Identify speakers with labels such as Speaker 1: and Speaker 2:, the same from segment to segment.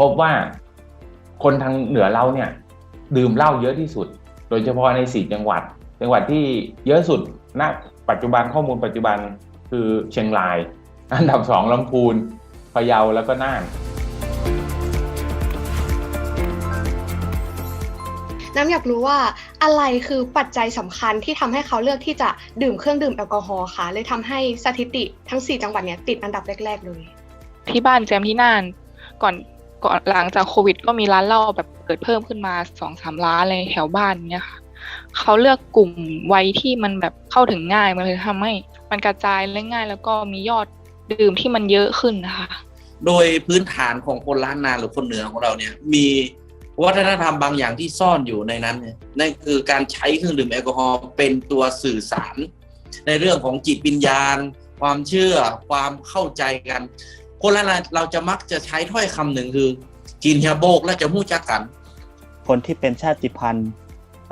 Speaker 1: พบว่าคนทางเหนือเราเนี่ย ดื่มเหล้าเยอะที่สุด โดยเฉพาะในสี่จังหวัด จังหวัดที่เยอะสุดณปัจจุบันข้อมูลปัจจุบันคือเชียงราย อันดับสองลำพูนพะเยาแล้วก็น่าน
Speaker 2: น้ำอยากรู้ว่าอะไรคือปัจจัยสำคัญที่ทำให้เขาเลือกที่จะดื่มเครื่องดื่มแอลกอฮอล์ค่ะเลยทำให้สถิติทั้ง 4 จังหวัดเนี้ยติดอันดับแรก ๆ เลย
Speaker 3: ที่บ้านแจมที่น่านก่อน ก่อนหลังจากโควิด ก็มีร้านเหล้าแบบเปิดเพิ่มขึ้นมาสองสามร้านเลยแถวบ้านเนี่ยค่ะเขาเลือกกลุ่มวัยที่มันแบบเข้าถึงง่ายมันเลยทำให้มันกระจายและง่าย แล้วก็มียอดดื่มที่มันเยอะขึ้นนะคะ
Speaker 4: โดยพื้นฐานของคนล้านนาหรือคนเหนือของเราเนี่ย มีวัฒนธรรมบางอย่างที่ซ่อนอยู่ในนั้นเนี่ยนั่นคือการใช้เครื่องดื่มแอลกอฮอล์เป็นตัวสื่อสาร ในเรื่องของจิตวิญญาณ ความเชื่อความเข้าใจกัน คนล้านนาเราจะมักจะใช้ถ้อยคำหนึ่งคือกินเฮียโบกและจะมู้จักกัน
Speaker 5: คนที่เป็นชาติพันธุ์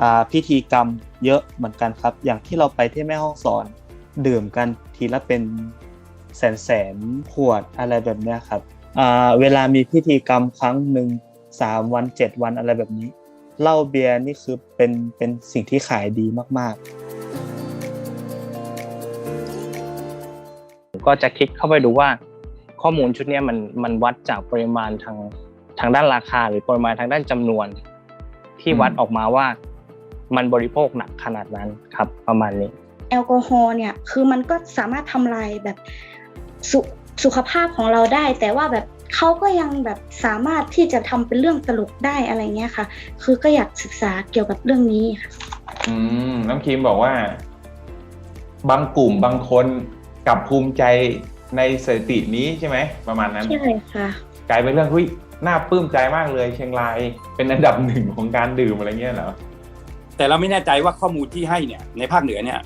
Speaker 5: อ่าพิธีกรรมเยอะเหมือนกันครับ อย่างที่เราไปที่แม่ห้องสอน ดื่มกันทีละเป็นแสนแสนๆขวดอะไรแบบเนี้ยครับอ่าเวลามีพิธีกรรมครั้งหนึ่งสามวันเจ็ดวันอะไรแบบนี้เหล้าเบียร์นี่คือเป็นเป็นสิ่งที่ขายดีมากๆ
Speaker 6: ก็จะคลิกเข้าไปดูว่า ข้อมูลชุดเนี้ยมันมันวัดจากปริมาณทางทางด้านราคา หรือปริมาณทางด้านจำนวน ที่
Speaker 1: อืม
Speaker 6: วัดออกมาว่า มันบริโภคหนักขนาดนั้นครับ ประมาณนี้
Speaker 7: แอลกอฮอล์เนี่ยคือมันก็สามารถทำลายแบบสสุขภาพของเราได้ แต่ว่าแบบเขาก็ยังแบบสามารถที่จะทำเป็นเรื่องตลกได้อะไรเงี้ยค่ะ คือก็อยากศึกษาเกี่ยวกับเรื่องนี้ค่ะ
Speaker 1: อืมน้ำคิมบอกว่า บางกลุ่มบางคนกลับภูมิใจ ในสถิตินี้ใช่ไหมประมาณนั้น
Speaker 7: ใช่ค่ะ
Speaker 1: กลายเป็นเรื่องหุ้ยน่าปลื้มใจมากเลย เชียงรายเป็นอันดับหนึ่งของการดื่มอะไรเงี้ยเหรอ
Speaker 8: แต่เราไม่แน่ใจว่าข้อมูลที่ให้เนี่ยในภาคเหนือเนี่ย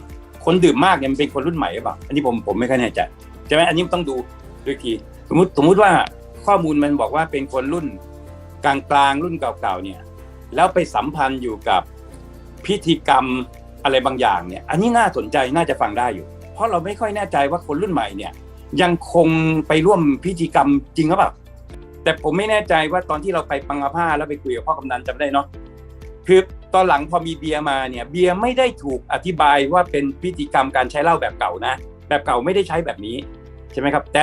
Speaker 8: คนดื่มมากเนี่ยมันเป็นคนรุ่นใหม่หรือเปล่าอันนี้ผมผมไม่ค่อยแน่ใจใช่ไหมอันนี้ต้องดูด้วยทีสมมติสมมุติว่าข้อมูลมันบอกว่าเป็นคนรุ่นกลางกลางๆรุ่นเก่าๆเนี่ย แล้วไปสัมพันธ์อยู่กับพิธีกรรมอะไรบางอย่างเนี่ย อันนี้น่าสนใจน่าจะฟังได้อยู่ เพราะเราไม่ค่อยแน่ใจว่าคนรุ่นใหม่เนี่ย ยังคงไปร่วมพิธีกรรมจริงหรือเปล่าแต่ผมไม่แน่ใจว่าตอนที่เราไปปังอาผ้าแล้วไปคุยกับพ่อกำนันจำได้เนาะคือตอนหลังพอมีเบียร์มาเนี่ยเบียร์ไม่ได้ถูกอธิบายว่าเป็นพิธีกรรมการใช้เหล้าแบบเก่านะ แบบเก่าไม่ได้ใช้แบบนี้ใช่ไหมครับ แต่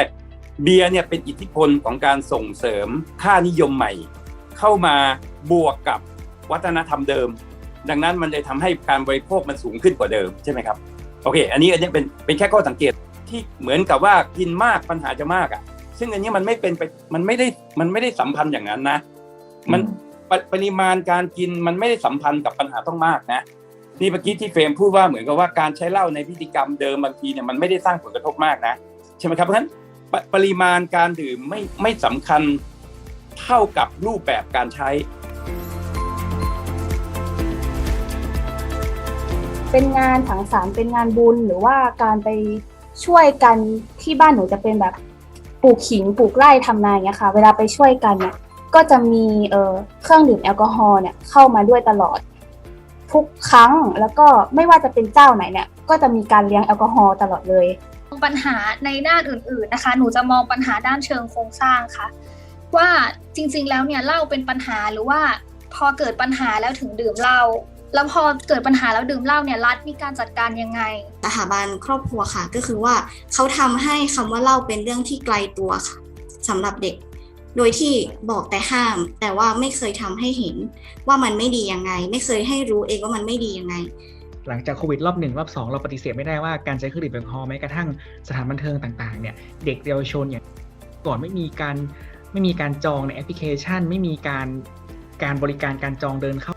Speaker 8: เบียร์เนี่ยเป็นอิทธิพลของการส่งเสริมค่านิยมใหม่ เข้ามาบวกกับวัฒนธรรมเดิม ดังนั้นมันเลยทำให้การบริโภคมันสูงขึ้นกว่าเดิมใช่ไหมครับโอเค อันนี้อันนี้เป็นเป็นแค่ข้อสังเกต ที่เหมือนกับว่ากินมากปัญหาจะมากอะ ซึ่งอันนี้มันไม่เป็นไปมันไม่ได้มันไม่ได้สัมพันธ์อย่างนั้นนะ มัน
Speaker 1: อืม
Speaker 8: ปปริมาณการกินมันไม่ได้สัมพันธ์กับปัญหาต้องมากนะนี่เมื่อกี้ที่เฟรมพูดว่าเหมือนกับว่าการใช้เหล้าในพิธีกรรมเดิมบางทีเนี่ยมันไม่ได้สร้างผลกระทบมากนะใช่ไหมครับเพราะฉะนั้นปปริมาณการดื่มไม่ไม่สำคัญเท่ากับรูปแบบการใช้
Speaker 9: เป็นงานสังสรรค์เป็นงานบุญหรือว่าการไป ช่วยกันที่บ้านหนูจะเป็นแบบปลูกขิงปลูกไร่ทำนาอย่างเงี้ยค่ะ เวลาไปช่วยกันเนี่ยก็จะมีเอ่อเครื่องดื่มแอลกอฮอล์เนี่ยเข้ามาด้วยตลอด ทุกครั้งแล้วก็ไม่ว่าจะเป็นเจ้าไหนเนี่ย ก็จะมีการเลี้ยงแอลกอฮอล์ตลอดเลย
Speaker 10: ปัญหาในด้านอื่น ๆนะคะ หนูจะมองปัญหาด้านเชิงโครงสร้างค่ะ ว่าจริงๆแล้วเนี่ยเหล้าเป็นปัญหาหรือว่าพอเกิดปัญหาแล้วถึงดื่มเหล้า แล้วพอเกิดปัญหาแล้วดื่มเหล้าเนี่ยรัฐมีการจัดการยังไง
Speaker 7: สถาบันครอบครัวค่ะ ก็คือว่าเขาทำให้คำว่าเล่าเป็นเรื่องที่ไกลตัวค่ะสำหรับเด็ก โดยที่บอกแต่ห้าม แต่ว่าไม่เคยทำให้เห็นว่ามันไม่ดียังไง ไม่เคยให้รู้เองว่ามันไม่ดียังไง
Speaker 11: หลังจากโควิดรอบหนึ่งรอบสองเราปฏิเสธไม่ได้ว่าการใช้เครื่องดื่มแอลกอฮอล์แม้กระทั่งสถานบันเทิงต่างๆเนี่ยเด็กเยาวชนอย่างก่อนไม่มีการไม่มีการจองในแอปพลิเคชัน ไม่มีการการบริการการจองเดินเข้า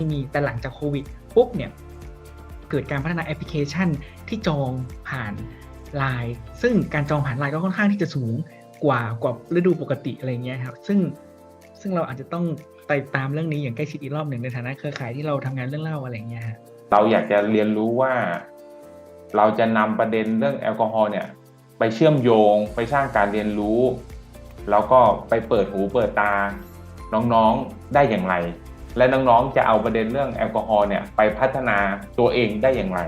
Speaker 11: ไม่มีแต่หลังจากโควิดปุ๊บเนี่ยเกิดการพัฒนาแอปพลิเคชันที่จองผ่านไลน์ซึ่งการจองผ่านไลน์ก็ค่อนข้างที่จะสูงกว่ากว่าฤดูปกติอะไรเงี้ยครับซึ่งซึ่งเราอาจจะต้องติดตามเรื่องนี้อย่างใกล้ชิดอีกรอบหนึ่งในฐานะเครือข่ายที่เราทำงานเรื่องเล่าอะไรเงี้ย
Speaker 1: เราอยากจะเรียนรู้ว่า เราจะนำประเด็นเรื่องแอลกอฮอล์เนี่ย ไปเชื่อมโยงไปสร้างการเรียนรู้ แล้วก็ไปเปิดหูเปิดตาน้องๆได้อย่างไร และน้องๆจะเอาประเด็นเรื่องแอลกอฮอล์เนี่ยไปพัฒนาตัวเองได้อย่างไร